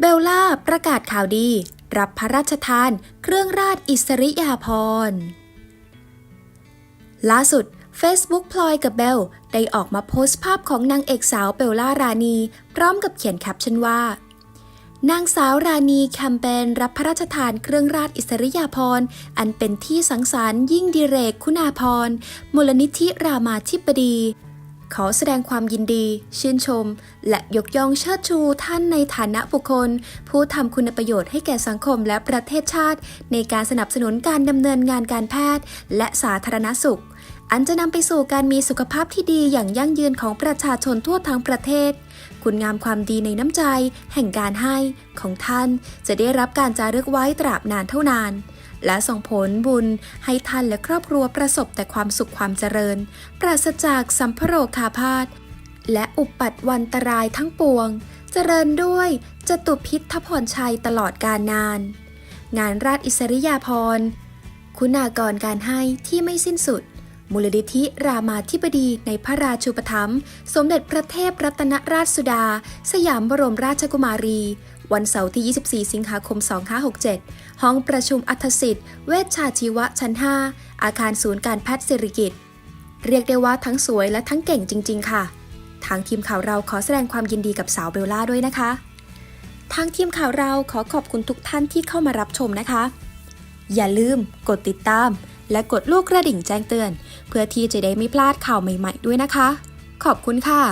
เบลล่าประกาศข่าวดี รับพระราชทาน เครื่องราชอิสริยาภรณ์ล่าสุด Facebook พลอยกับเบล ได้ออกมาโพสต์ภาพของนางเอกสาวเบลล่ารานีพร้อมกับเขียนแคปชั่นว่า นางสาวรานีแคมเปญรับพระราชทานเครื่องราชอิสริยาภรณ์ อันเป็นที่สังสรรค์ยิ่งดิเรกคุณาภรณ์มูลนิธิรามาธิบดี ขอแสดงความยินดี ชื่นชม และยกย่องเชิดชูท่านในฐานะบุคคล ผู้ทำคุณประโยชน์ให้แก่สังคมและประเทศชาติ ในการสนับสนุนการดำเนินงานการแพทย์ และสาธารณสุข อันจะนำไปสู่การมีสุขภาพที่ดีอย่างยั่งยืนของประชาชนทั่วทั้งประเทศ คุณงามความดีในน้ำใจ แห่งการให้ของท่าน จะได้รับการจารึกไว้ตราบนานเท่านาน และส่งผลบุญให้ท่านและครอบครัวประสบแต่ความสุขความเจริญ ปราศจากสัมภโรคาพาธและอุปัตวันตรายทั้งปวง เจริญด้วยจตุพิทพรชัยตลอดกาลนาน งานราชอิสริยาภรณ์ คุณากรการให้ที่ไม่สิ้นสุด มูลนิธิรามาธิบดีในพระราชูปถัมภ์สมเด็จพระเทพรัตนราชสุดา สยามบรมราชกุมารี วันเสาร์ที่ 24 สิงหาคม 2567 ห้องประชุมอัธสิทธิ์ เวชชาชีวะชั้น 5 อาคารศูนย์การแพทย์สิริกิตเรียกได้ว่าทั้งสวยและทั้งเก่งจริง ๆ ค่ะ ทางทีมข่าวเราขอแสดงความยินดีกับสาวเบลล่าด้วยนะคะ ทางทีมข่าวเราขอขอบคุณทุกท่านที่เข้ามารับชมนะคะ อย่าลืมกดติดตาม และกดลูกกระดิ่งแจ้งเตือน เพื่อที่จะได้ไม่พลาดข่าวใหม่ ๆ ด้วยนะคะ ขอบคุณค่ะ